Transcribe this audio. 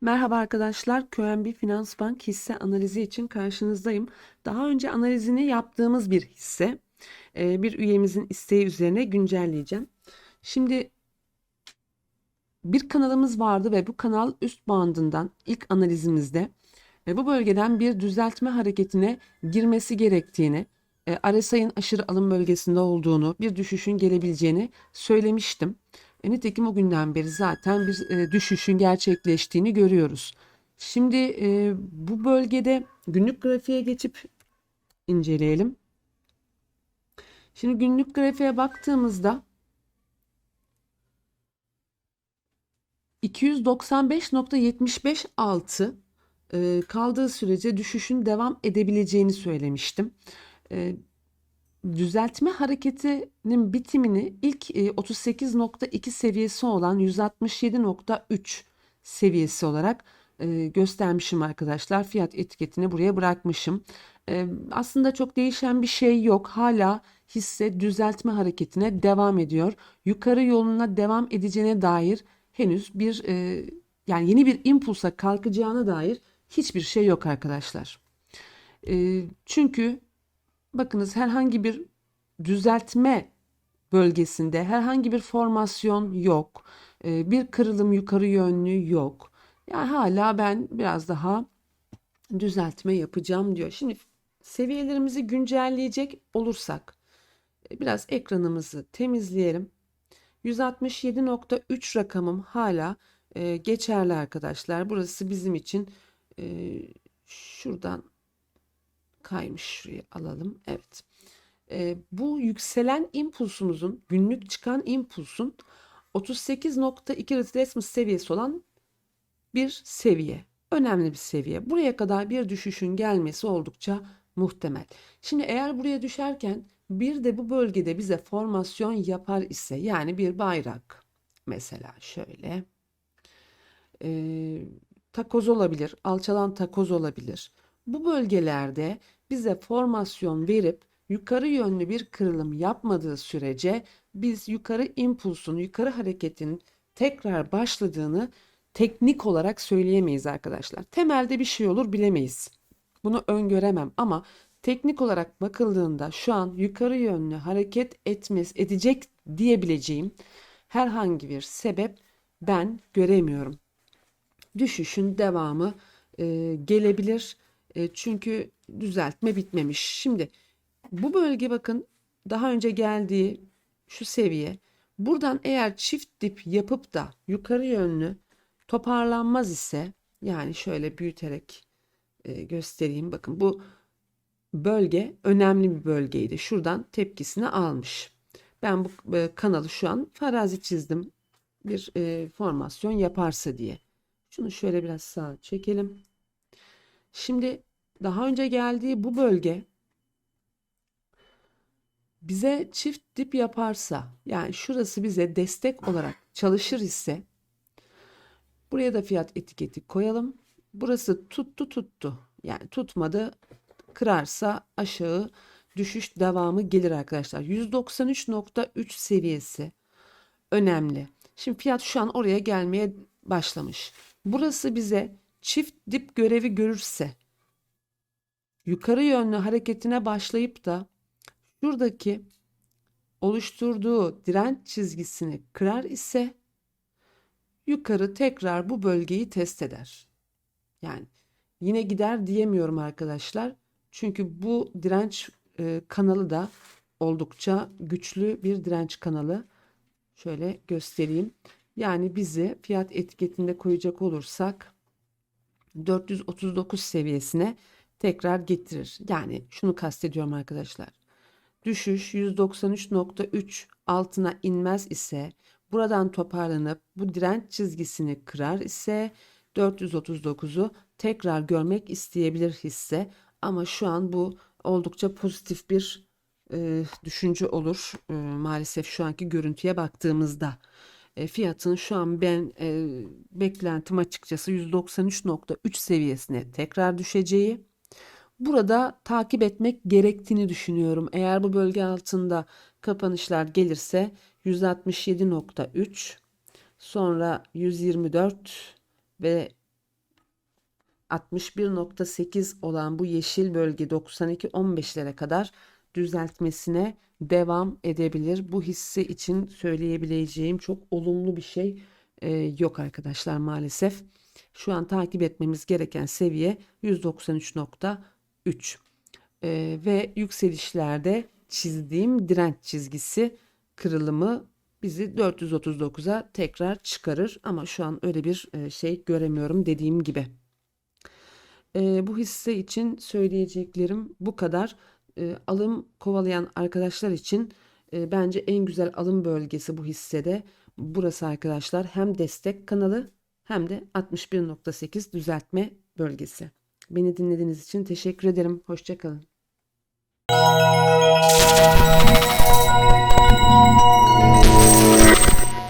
Merhaba arkadaşlar, QNB Finans Bank hisse analizi için karşınızdayım. Daha önce analizini yaptığımız bir hisse. Ee, Bir üyemizin isteği üzerine güncelleyeceğim. Şimdi bir kanalımız vardı ve bu kanal üst bandından ilk analizimizde bu bölgeden bir düzeltme hareketine girmesi gerektiğini, e, RSI'nin aşırı alım bölgesinde olduğunu, bir düşüşün gelebileceğini söylemiştim. E, nitekim o günden beri zaten bir e, düşüşün gerçekleştiğini görüyoruz. Şimdi e, bu bölgede günlük grafiğe geçip inceleyelim. Şimdi günlük grafiğe baktığımızda 295.75 e, kaldığı sürece düşüşün devam edebileceğini söylemiştim. E, düzeltme hareketinin bitimini ilk e, 38.2 seviyesi olan 167.3 seviyesi olarak e, göstermişim arkadaşlar. Fiyat etiketini buraya bırakmışım. E, aslında çok değişen bir şey yok. Hala hisse düzeltme hareketine devam ediyor. Yukarı yoluna devam edeceğine dair henüz bir e, yani yeni bir impulsa kalkacağına dair hiçbir şey yok arkadaşlar. E, çünkü bakınız herhangi bir düzeltme bölgesinde herhangi bir formasyon yok. E, bir kırılım yukarı yönlü yok. Yani hala ben biraz daha düzeltme yapacağım diyor. Şimdi seviyelerimizi güncelleyecek olursak e, biraz ekranımızı temizleyelim. 167.3 rakamım hala e, geçerli arkadaşlar. Burası bizim için e, şuradan kaymış şuraya alalım. Evet. E, bu yükselen impulsumuzun günlük çıkan impulsun 38.2 resmi seviyesi olan bir seviye. Önemli bir seviye. Buraya kadar bir düşüşün gelmesi oldukça muhtemel. Şimdi eğer buraya düşerken bir de bu bölgede bize formasyon yapar ise yani bir bayrak mesela şöyle e, takoz olabilir, alçalan takoz olabilir. Bu bölgelerde bize formasyon verip yukarı yönlü bir kırılım yapmadığı sürece biz yukarı impulsun, yukarı hareketin tekrar başladığını teknik olarak söyleyemeyiz arkadaşlar. Temelde bir şey olur bilemeyiz. Bunu öngöremem ama teknik olarak bakıldığında şu an yukarı yönlü hareket etmez edecek diyebileceğim herhangi bir sebep ben göremiyorum. Düşüşün devamı e, gelebilir. E, çünkü düzeltme bitmemiş. Şimdi bu bölge bakın daha önce geldiği şu seviye. Buradan eğer çift dip yapıp da yukarı yönlü toparlanmaz ise yani şöyle büyüterek e, göstereyim. Bakın bu bölge önemli bir bölgeydi. Şuradan tepkisini almış. Ben bu e, kanalı şu an farazi çizdim. Bir formasyon yaparsa diye. Şunu şöyle biraz sağa çekelim. Şimdi daha önce geldiği bu bölge bize çift dip yaparsa yani şurası bize destek olarak çalışır ise buraya da fiyat etiketi koyalım. Burası tuttu tuttu. Yani tutmadı kırarsa aşağı düşüş devamı gelir arkadaşlar. 193.3 seviyesi önemli. Şimdi fiyat şu an oraya gelmeye başlamış. Burası bize çift dip görevi görürse yukarı yönlü hareketine başlayıp da şuradaki oluşturduğu direnç çizgisini kırar ise yukarı tekrar bu bölgeyi test eder. Yani yine gider diyemiyorum arkadaşlar. Çünkü bu direnç e, kanalı da oldukça güçlü bir direnç kanalı. Şöyle göstereyim. Yani bizi fiyat etiketinde koyacak olursak 439 seviyesine tekrar getirir. Yani şunu kastediyorum arkadaşlar. Düşüş 193.3 altına inmez ise buradan toparlanıp bu direnç çizgisini kırar ise 439'u tekrar görmek isteyebilir hisse ama şu an bu oldukça pozitif bir e, düşünce olur e, maalesef şu anki görüntüye baktığımızda. E, fiyatın şu an ben e, beklentim açıkçası 193.3 seviyesine tekrar düşeceği. Burada takip etmek gerektiğini düşünüyorum. Eğer bu bölge altında kapanışlar gelirse 167.3 sonra 124 ve 61.8 olan bu yeşil bölge 92-15'lere kadar düzeltmesine devam edebilir. Bu hisse için söyleyebileceğim çok olumlu bir şey e, yok arkadaşlar maalesef. Şu an takip etmemiz gereken seviye 193.3 E, ve yükselişlerde çizdiğim direnç çizgisi kırılımı bizi 439'a tekrar çıkarır ama şu an öyle bir e, şey göremiyorum dediğim gibi. E, bu hisse için söyleyeceklerim bu kadar e, alım kovalayan arkadaşlar için e, bence en güzel alım bölgesi bu hissede. Burası arkadaşlar hem destek kanalı hem de 61.8 düzeltme bölgesi. Beni dinlediğiniz için teşekkür ederim. Hoşçakalın.